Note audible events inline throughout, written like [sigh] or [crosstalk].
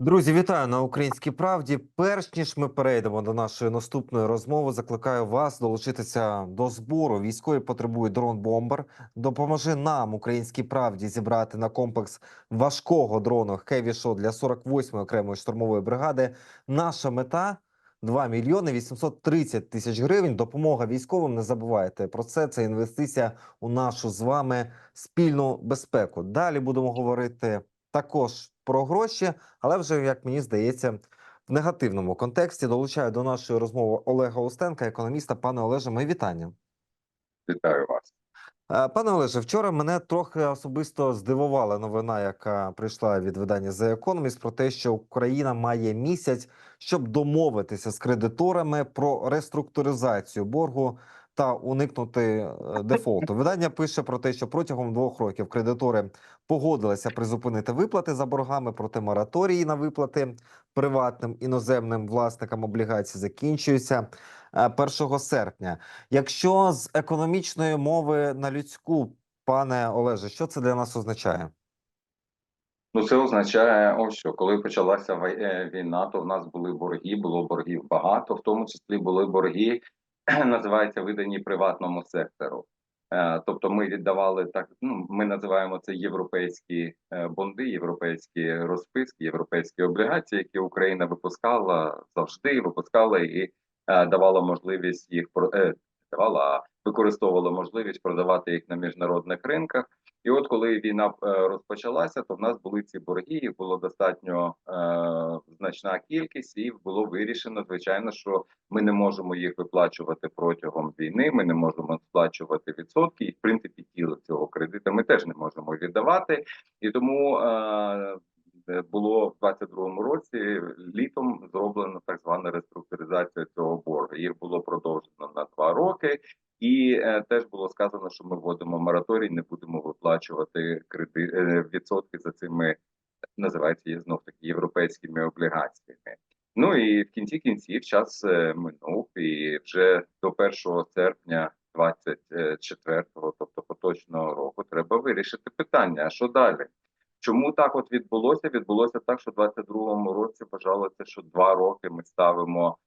Друзі, вітаю на українській правді. Перш ніж ми перейдемо до нашої наступної розмови, закликаю вас долучитися до збору. Військові потребують дрон-бомбер. Допоможи нам, українській правді, зібрати на комплекс важкого дрону Heavy для 48-ї окремої штурмової бригади. Наша мета 2 мільйони 830 тисяч гривень. Допомога військовим. Не забувайте про це. Це інвестиція у нашу з вами спільну безпеку. Далі будемо говорити також про гроші, але вже як мені здається, в негативному контексті долучаю до нашої розмови Олега Устенка, економіста. Пане Олеже, мої вітання. Вітаю вас. Е, Пане Олеже, вчора мене трохи особисто здивувала новина, яка прийшла від видання The Economist, про те, що Україна має місяць, щоб домовитися з кредиторами про реструктуризацію боргу та уникнути е, дефолту. Видання пише про те, що протягом двох років кредитори погодилися призупинити виплати за боргами, проте мораторії на виплати приватним іноземним власникам облігацій закінчуються е, 1 серпня. Якщо з економічної мови на людську, пане Олеже, що це для нас означає? Ну, це означає, ось що коли почалася е, війна, то в нас були борги, було боргів багато, в тому числі були борги, [clears throat] називаються видані приватному сектору. Е, Тобто ми віддавали так, ну ми називаємо це європейські е, бонди, європейські розписки, європейські облігації, які Україна випускала завжди, випускала і е, давала можливість їх давала, а використовувала можливість продавати їх на міжнародних ринках. І от коли війна е, розпочалася, то в нас були ці борги, їх було достатньо е, значна кількість, і було вирішено, звичайно, що ми не можемо їх виплачувати протягом війни. Ми не можемо сплачувати відсотки, і в принципі тіло цього кредиту ми теж не можемо віддавати. І тому е, було в 22-му році літом зроблено так звана реструктуризація цього. Їх було продовжено на два роки. І е, теж було сказано, що ми вводимо мораторій, не будемо виплачувати кредит е, відсотки за цими називається знов таки європейськими облігаціями. Ну і в кінці кінців час е, минув, і вже до 1 серпня 24-го, тобто поточного року, треба вирішити питання. А що далі? Чому так от відбулося? Відбулося так, що в 22-му році вважалося, що два роки ми ставимо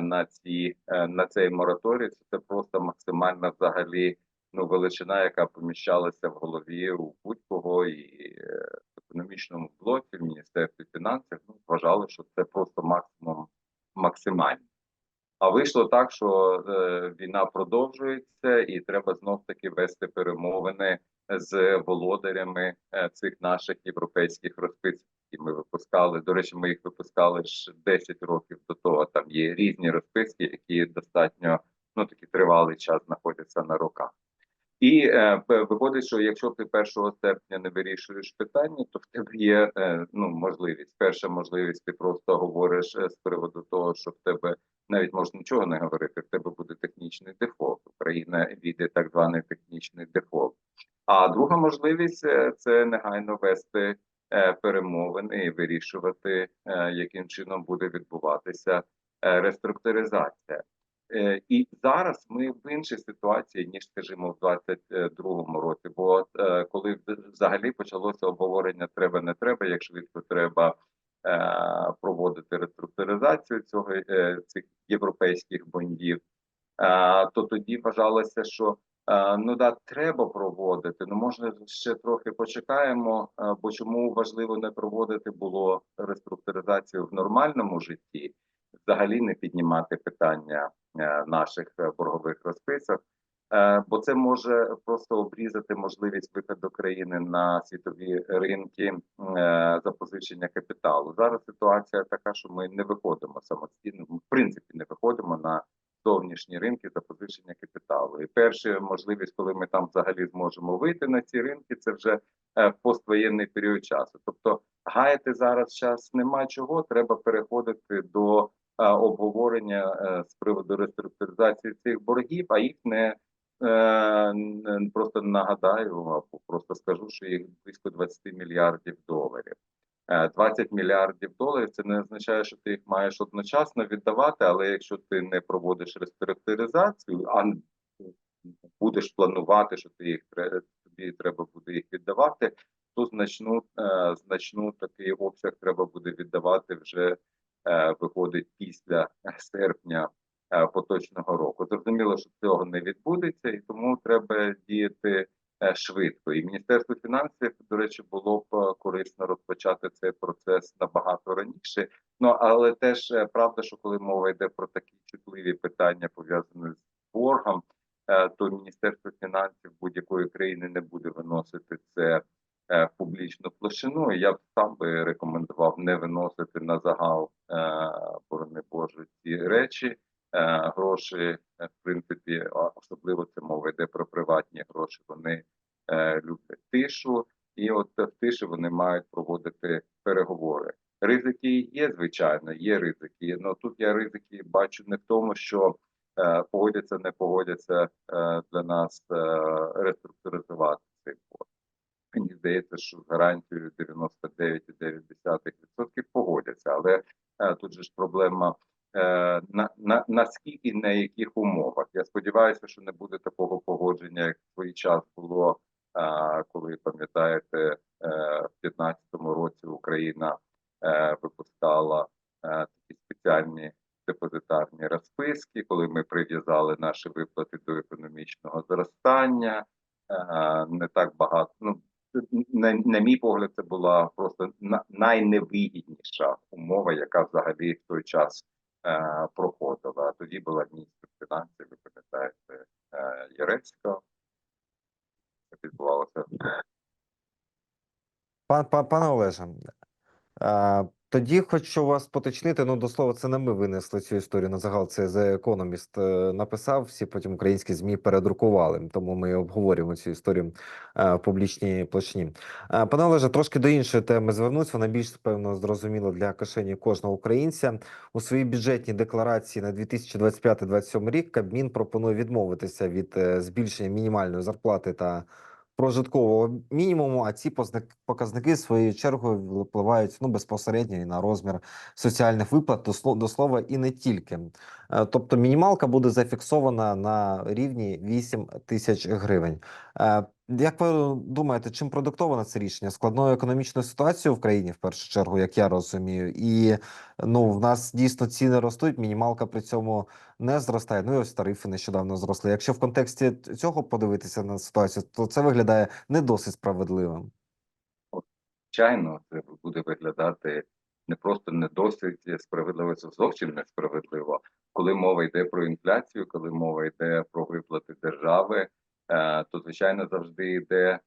на ці е, на цей мораторій. Це, просто максимальна взагалі ну величина, яка поміщалася в голові у будь-кого і е, в економічному блоці, в міністерстві фінансів. Ну вважали, що це просто максимум максимально. А вийшло так, що е, війна продовжується, і треба знов таки вести перемовини з володарями е, цих наших європейських розписів. які Ми випускали. До речі, ми їх випускали ж 10 років до того. Там є різні розписки, які достатньо ну такий тривалий час знаходяться на руках. І е, виходить, що якщо ти 1 серпня не вирішуєш питання, то в тебе є е, ну можливість. Перша можливість, ти просто говориш е, з приводу того, що в тебе навіть можна нічого не говорити. В тебе буде технічний дефолт. Україна війде так званий технічний дефолт. А друга можливість е, це негайно вести е, перемовини і вирішувати, е, яким чином буде відбуватися реструктуризація. І зараз ми в іншій ситуації ніж скажімо в 22-му році. Бо коли взагалі почалося обговорення треба не треба, як швидко треба проводити реструктуризацію цього цих європейських бондів, то тоді вважалося, що ну да, треба проводити. Ну може ще трохи почекаємо. е, Бо чому важливо не проводити було реструктуризацію в нормальному житті, взагалі не піднімати питання е, наших е, боргових розписок. Е, Бо це може просто обрізати можливість виходу країни на світові ринки е, запозичення капіталу. Зараз ситуація така, що ми не виходимо самостійно, в принципі, не виходимо на зовнішні ринки запозичення капіталу. І перша можливість, коли ми там взагалі зможемо вийти на ці ринки, це вже е, поствоєнний період часу. Тобто гаяти зараз час нема чого, треба переходити до е, обговорення е, з приводу реструктуризації цих боргів, а їх не просто нагадаю або просто скажу, що їх близько 20 мільярдів доларів. Е, 20 мільярдів доларів це не означає, що ти їх маєш одночасно віддавати, але якщо ти не проводиш реструктуризацію, а будеш планувати, що ти їх тобі треба буде їх віддавати, то значну е, значну такий обсяг треба буде віддавати вже е, виходить після серпня е, поточного року. Зрозуміло, що цього не відбудеться, і тому треба діяти е, швидко. І Міністерство фінансів, до речі, було б е, корисно розпочати цей процес набагато раніше. Ну але теж е, правда, що коли мова йде про такі чутливі питання пов'язані з боргом, е, то Міністерство фінансів будь-якої країни не буде виносити це е, в публічну площину. Я б сам би рекомендував не виносити на загал е, борони Боже ці речі. Е, Гроші, е, в принципі, особливо це мова йде про приватні гроші. Вони е, люблять тишу, і от в тиші вони мають проводити переговори. Ризики є, звичайно, є ризики. Ну тут я ризики бачу не в тому, що погодяться, не погодяться для нас реструктуризувати цей борг. Мені здається, що з гарантією 99,9% погодяться, але тут же ж проблема наскільки на яких умовах. Я сподіваюся, що не буде такого погодження, як в свій час було, коли пам'ятаєте, е, в 2015 році Україна е, випускала е, такі спеціальні депозитарні розписки, коли ми прив'язали наші виплати до економічного зростання. Не так багато. Ну на, на мій погляд, це була просто на, найневигідніша умова, яка взагалі в той час проходила. А тоді була міністр фінансів, ви пам'ятаєте, е, Єрецька. Це відбувалося Пан, пан, Олеже, а, тоді хочу вас поточнити. Ну, до слова, це не ми винесли цю історію на загал. Це The Economist е, написав. Всі потім українські змі передрукували. Тому ми обговорюємо цю історію е, в публічній площині. Е, Пане Олеже, трошки до іншої теми звернусь. Вона більш певно зрозуміла для кишені кожного українця. У своїй бюджетній декларації на 2025-2027 рік Кабмін пропонує відмовитися від збільшення мінімальної зарплати та прожиткового мінімуму, а ці показники своєю чергою впливають ну безпосередньо і на розмір соціальних виплат, до сло- до слова, і не тільки. Е, Тобто мінімалка буде зафіксована на рівні 8 тисяч гривень. Як ви думаєте, чим продиктоване це рішення? Складною економічною ситуацією в країні, в першу чергу, як я розумію, і ну в нас дійсно ціни ростуть, мінімалка при цьому не зростає. Ну і ось тарифи нещодавно зросли. Якщо в контексті цього подивитися на ситуацію, то це виглядає не досить справедливим. звичайно, це буде виглядати не просто не досить справедливо, це зовсім несправедливо. Коли мова йде про інфляцію, коли мова йде про виплати держави, то звичайно завжди йде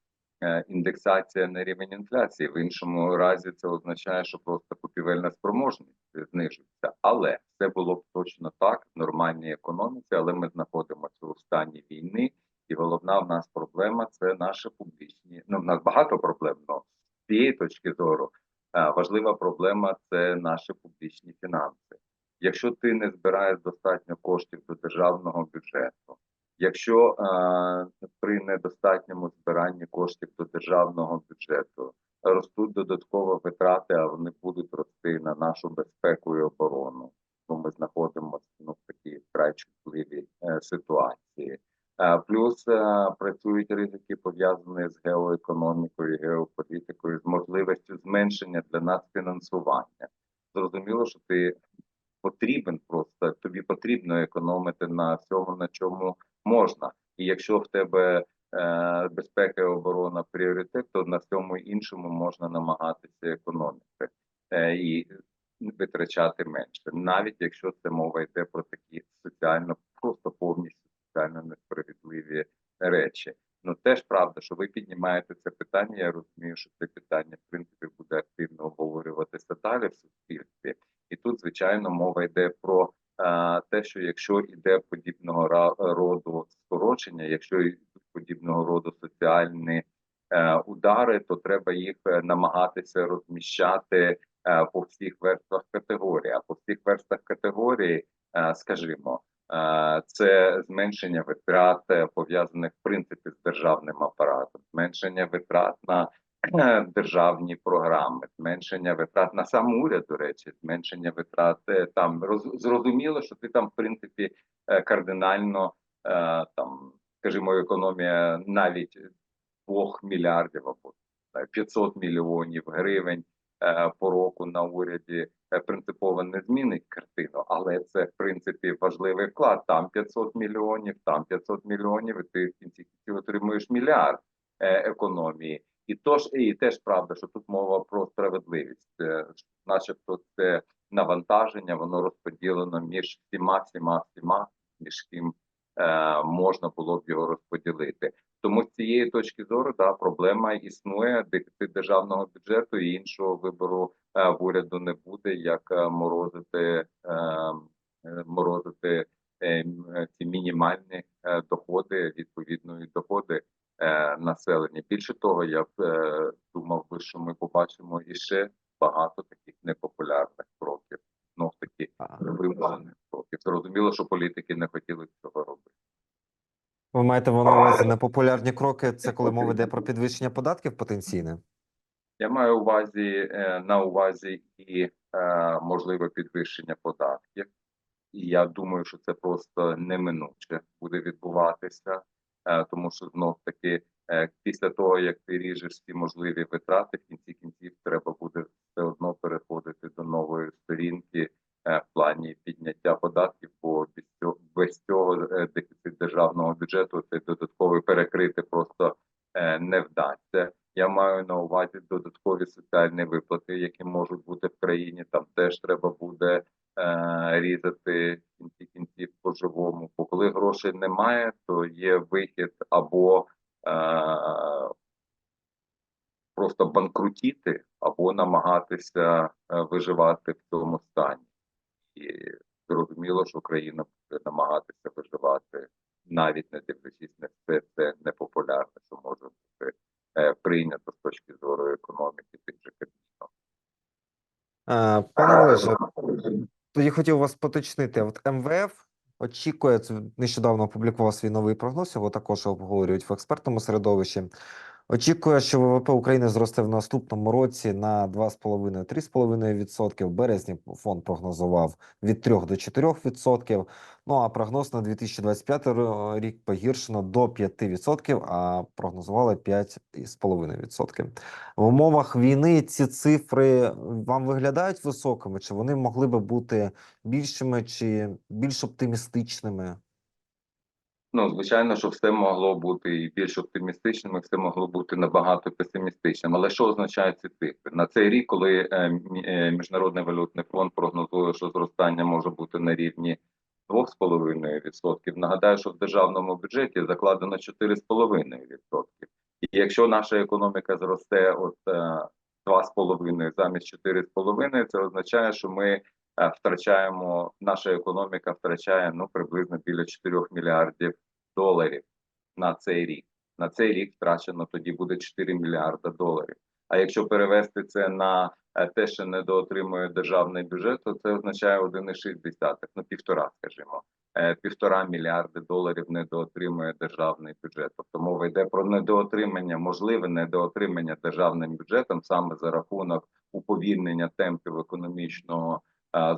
е, індексація на рівень інфляції. В іншому разі це означає, що просто купівельна спроможність знижується. Але це було б точно так в нормальній економіці, але ми знаходимося у стані війни, і головна в нас проблема це наші публічні. Ну в нас багато проблем. но з цієї точки зору е, важлива проблема це наші публічні фінанси. Якщо ти не збираєш достатньо коштів до державного бюджету, якщо е, при недостатньому збиранні коштів до державного бюджету ростуть додаткові витрати, а вони будуть рости на нашу безпеку і оборону, бо ми знаходимося ну, в такій вкрай чутливій е, ситуації. Е, Плюс е, працюють ризики пов'язані з геоекономікою, геополітикою, з можливістю зменшення для нас фінансування. Зрозуміло, що ти потрібен просто тобі потрібно економити на всьому, на чому можна. І якщо в тебе е, безпека і оборона пріоритет, то на всьому іншому можна намагатися економити е, і витрачати менше, навіть якщо це мова йде про такі соціально просто повністю соціально несправедливі речі. Ну теж правда, що ви піднімаєте це питання. Я розумію, що це питання в принципі буде активно обговорюватися далі в суспільстві. І тут, звичайно, мова йде про те, що якщо йде подібного роду скорочення, якщо йдуть подібного роду соціальні е, удари, то треба їх е, намагатися розміщати е, по всіх верствах категорії. А по всіх верствах категорії, е, скажімо, е, це зменшення витрат е, пов'язаних в принципі з державним апаратом, зменшення витрат на е, [clears throat] державні програми, зменшення витрат на сам уряд, до речі, зменшення витрат е, там роз, зрозуміло, що ти там в принципі е, кардинально е, там, скажімо, економія навіть двох мільярдів або знаю, 500 мільйонів гривень по року на уряді принципово не змінить картину, але це в принципі важливий вклад. Там 500 мільйонів, там 500 мільйонів, і ти в кінці отримуєш мільярд економії. І тож і теж правда, що тут мова про справедливість, Е, начебто, це навантаження, воно розподілено між всіма, всіма, всіма, між ким е, можна було б його розподілити. Тому з цієї точки зору да, проблема існує. Дефіцит державного бюджету і іншого вибору е, в уряду не буде, як е, морозити, е, е, морозити е, е, ці мінімальні е, доходи, відповідно і доходи е, населення. Більше того, я б е, думав би, що ми побачимо іще багато таких непопулярних кроків. Знов таки А, кроків. Зрозуміло, що політики не хотіли цього робити. Ви маєте на увазі непопулярні кроки? Це коли мова йде про підвищення податків потенційне? Я маю увазі е, на увазі і е, можливе підвищення податків. І я думаю, що це просто неминуче буде відбуватися, е, тому що знов таки після того, як ти ріжеш всі можливі витрати, в кінці кінців треба буде все одно переходити до нової сторінки е, в плані підняття податків, бо без цього, е, дефіцит державного бюджету цей додатковий перекрити просто е, не вдасться. Я маю на увазі додаткові соціальні виплати, які можуть бути в країні. Там теж треба буде е, різати в кінці кінців по-живому. Бо коли грошей немає, то є вихід або е, просто банкрутіти, або намагатися е, виживати в цьому стані. І зрозуміло, що країна буде намагатися виживати, навіть не дивлячись на все це непопулярне, що може бути е, прийнято з точки зору економіки тих же. Е, Пане Олеже, тоді хотів вас поточнити. От МВФ очікує, нещодавно опублікував свій новий прогноз, його також обговорюють в експертному середовищі. Очікує, що ВВП України зросте в наступному році на 2,5-3,5%. В березні фонд прогнозував від 3 до 4%. Ну а прогноз на 2025 ро- рік погіршено до 5%, а прогнозували 5,5%. В умовах війни ці цифри вам виглядають високими, чи вони могли би бути більшими чи більш оптимістичними? Ну, звичайно, що все могло бути і більш оптимістичним, і все могло бути набагато песимістичним. Але що означають ці цифри? На цей рік, коли е, е, Міжнародний валютний фонд прогнозує, що зростання може бути на рівні 2,5%, нагадаю, що в державному бюджеті закладено 4,5%. І якщо наша економіка зросте от е, 2,5 замість 4,5, це означає, що ми е, втрачаємо, наша економіка втрачає ну приблизно біля 4 мільярдів доларів на цей рік. На цей рік втрачено тоді буде 4 мільярда доларів. А якщо перевести це на е, те, що недоотримує державний бюджет, то це означає 1,6, ну півтора, скажімо. Е, Півтора мільярди доларів недоотримує державний бюджет. Тобто мова йде про недоотримання, можливе недоотримання державним бюджетом саме за рахунок уповільнення темпів економічного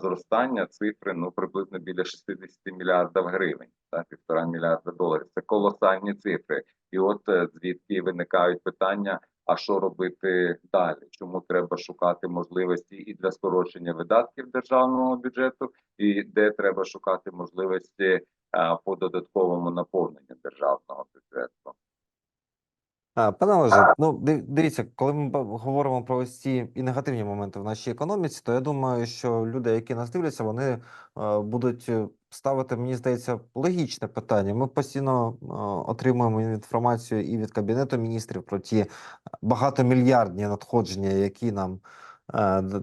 зростання цифри ну приблизно біля 60 мільярдів гривень, та півтора мільярда доларів. Це колосальні цифри. І от е, звідки виникають питання: а що робити далі? Чому треба шукати можливості і для скорочення видатків державного бюджету, і де треба шукати можливості по додатковому наповненню державного бюджету? А, Пане Олеже, ну дивіться, коли ми говоримо про ось ці і негативні моменти в нашій економіці, то я думаю, що люди, які нас дивляться, вони будуть е, ставити, мені здається, логічне питання. Ми постійно отримуємо інформацію і від Кабінету міністрів про ті багатомільярдні надходження, які нам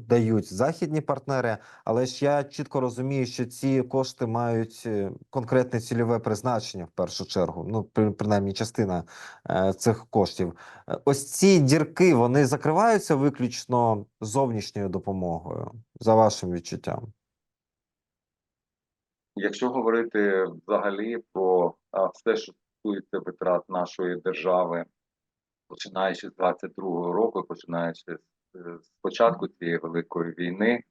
дають західні партнери. Але ж я чітко розумію, що ці кошти мають е, конкретне цільове призначення в першу чергу. Ну, принаймні, частина е, цих коштів. Е, Ось ці дірки вони закриваються виключно зовнішньою допомогою, за вашим відчуттям. Якщо говорити взагалі про все, що стосується витрат нашої держави, починаючи з 22-го року, починаючи з, е, з початку цієї великої війни,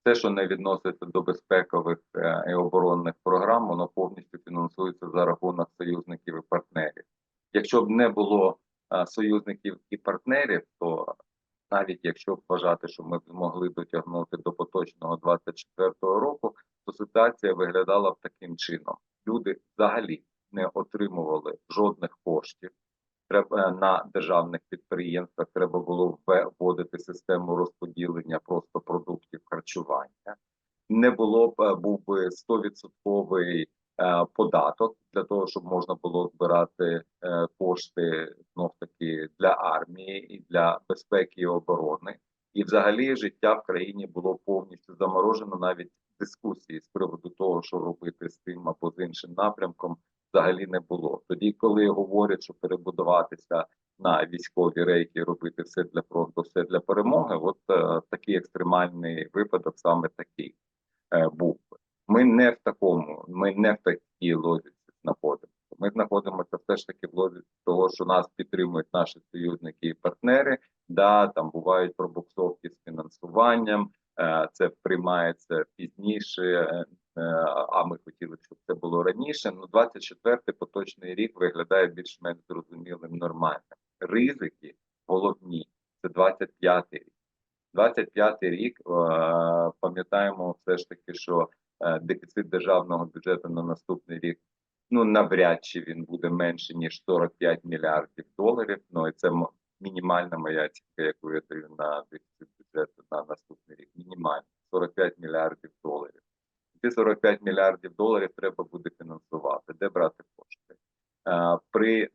все, що не відноситься до безпекових е, і оборонних програм, воно повністю фінансується за рахунок союзників і партнерів. Якщо б не було е, союзників і партнерів, то навіть якщо б вважати, що ми б змогли дотягнути до поточного 24-го року, то ситуація виглядала б таким чином: люди взагалі не отримували жодних коштів. Треба на державних підприємствах треба було вводити систему розподілення просто продуктів харчування. Не було б е, був би 100% е, податок для того, щоб можна було збирати е, кошти знов таки для армії і для безпеки і оборони. І взагалі життя в країні було повністю заморожено. Навіть дискусії з приводу того, що робити з тим або з іншим напрямком, взагалі не було. Тоді, коли говорять, що перебудуватися на військові рейки, робити все для фронту, все для перемоги, от е, такий екстремальний випадок саме такий е, був. Ми не в такому, ми не в такій логіці знаходимося. Ми знаходимося все ж таки в логіці того, що нас підтримують наші союзники і партнери. Да, там бувають пробуксовки з фінансуванням, е, це приймається пізніше. Е, А ми хотіли, щоб це було раніше. Ну, 24-й поточний рік виглядає більш-менш зрозумілим, нормальним. Ризики головні це 25-й рік. 25-й рік е, пам'ятаємо все ж таки, що е, дефіцит державного бюджету на наступний рік ну навряд чи він буде менше ніж 45 мільярдів доларів. Ну і це мінімальна моя оцінка, яку я даю на дефіцит бюджету на наступний рік. Мінімальна 45 мільярдів доларів. Ці 45 мільярдів доларів треба буде фінансувати. Де брати кошти? Е, При е,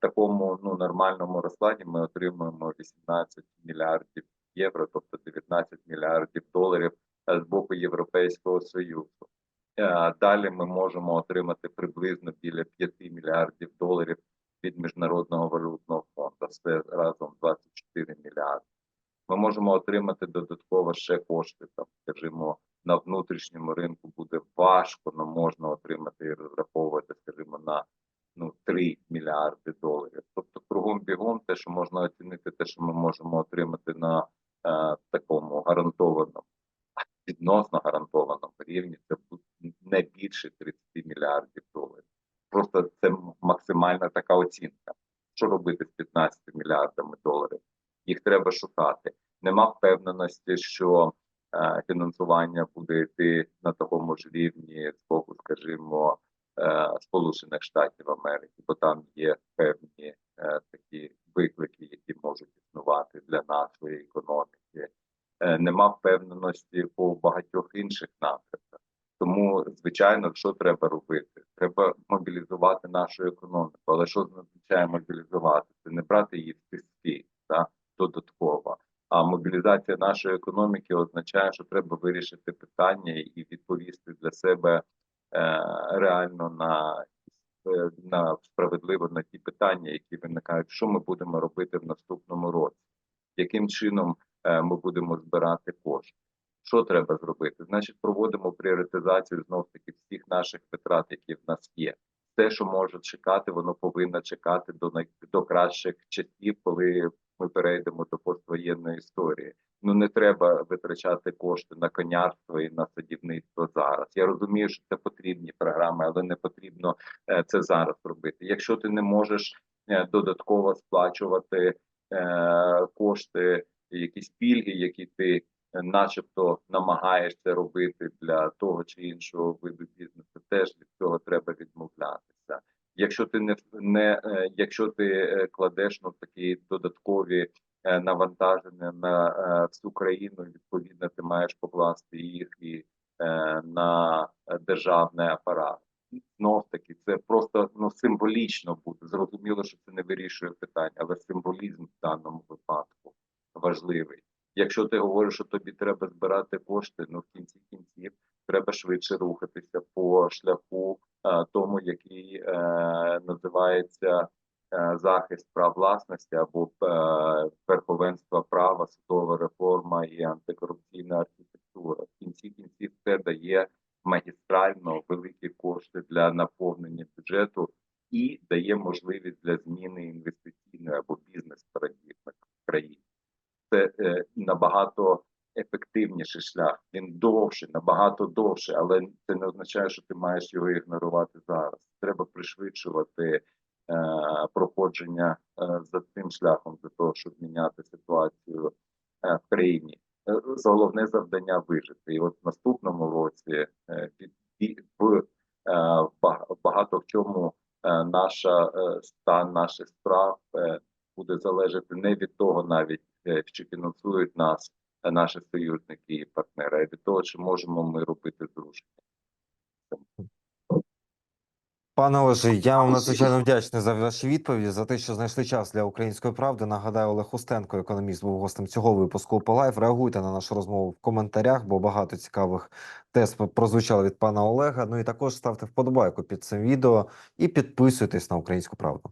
такому ну нормальному розкладі ми отримуємо 18 мільярдів євро, тобто 19 мільярдів доларів з боку Європейського союзу. Е, Далі ми можемо отримати приблизно біля 5 мільярдів доларів від міжнародного валютного фонду. Це разом 24 мільярди. Ми можемо отримати додатково ще кошти. Там, скажімо, на внутрішньому ринку важко, але можна отримати і розраховувати, скажімо, на ну 3 мільярди доларів. Тобто, кругом бігом, те, що можна оцінити, те, що ми можемо отримати на е, такому гарантованому, відносно гарантованому рівні, це не більше 30 мільярдів доларів. Просто це максимальна така оцінка. Що робити з 15 мільярдами доларів? Їх треба шукати. Нема впевненості, що е, фінансування буде йти ж рівні з боку, скажімо, е, Сполучених Штатів Америки, бо там є певні е, такі виклики, які можуть існувати для нашої економіки. Е, нема впевненості по багатьох інших напрямках. Тому, звичайно, що треба робити? Треба мобілізувати нашу економіку. Але що означає мобілізувати? Це не брати її в тиски, та додатково. А мобілізація нашої економіки означає, що треба вирішити питання і відповісти для себе е, реально на, е, на справедливо на ті питання, які виникають, що ми будемо робити в наступному році, яким чином е, ми будемо збирати кошти. Що треба зробити? Значить, проводимо пріоритизацію знов таки всіх наших витрат, які в нас є. Те, що може чекати, воно повинно чекати до до кращих часів, коли ми перейдемо до поствоєнної історії. Ну не треба витрачати кошти на конярство і на садівництво зараз. Я розумію, що це потрібні програми, але не потрібно е, це зараз робити. Якщо ти не можеш е, додатково сплачувати е, кошти, якісь пільги, які ти начебто намагаєшся робити для того чи іншого виду бізнесу, теж від цього треба відмовлятися. Якщо ти не не е, якщо ти е, кладеш ну такі додаткові е, навантаження на всю країну, відповідно, ти маєш покласти їх і на державний апарат. Знов таки, це просто ну символічно буде. Зрозуміло, що це не вирішує питання, але символізм в даному випадку важливий. Якщо ти говориш, що тобі треба збирати кошти, ну в кінці кінців треба швидше рухатися по шляху тому, який е, називається е, захист прав власності або е, верховенство права, судова реформа і антикорупційна архітектура. В кінці кінців це дає магістрально великі кошти для наповнення бюджету і дає можливість для зміни інвестиційної або бізнес парадігми країні. Це е, набагато ефективніший шлях. Він довший, набагато довший, але не означає, що ти маєш його ігнорувати зараз. Треба пришвидшувати проходження е, за цим шляхом для того, щоб міняти ситуацію е, в країні. Е, Головне завдання вижити. І от в наступному році е, в е, ба- багато в чому е, наша е, стан наших справ е, буде залежати не від того, навіть е, чи фінансують нас е, наші союзники і партнери, а від того, чи можемо ми робити Пане Олеже, я вам надзвичайно вдячний за ваші відповіді, за те, що знайшли час для української правди. Нагадаю, Олег Устенко, економіст, був гостем цього випуску Полайф. Реагуйте на нашу розмову в коментарях, бо багато цікавих тез прозвучало від пана Олега. Ну і також ставте вподобайку під цим відео і підписуйтесь на українську правду.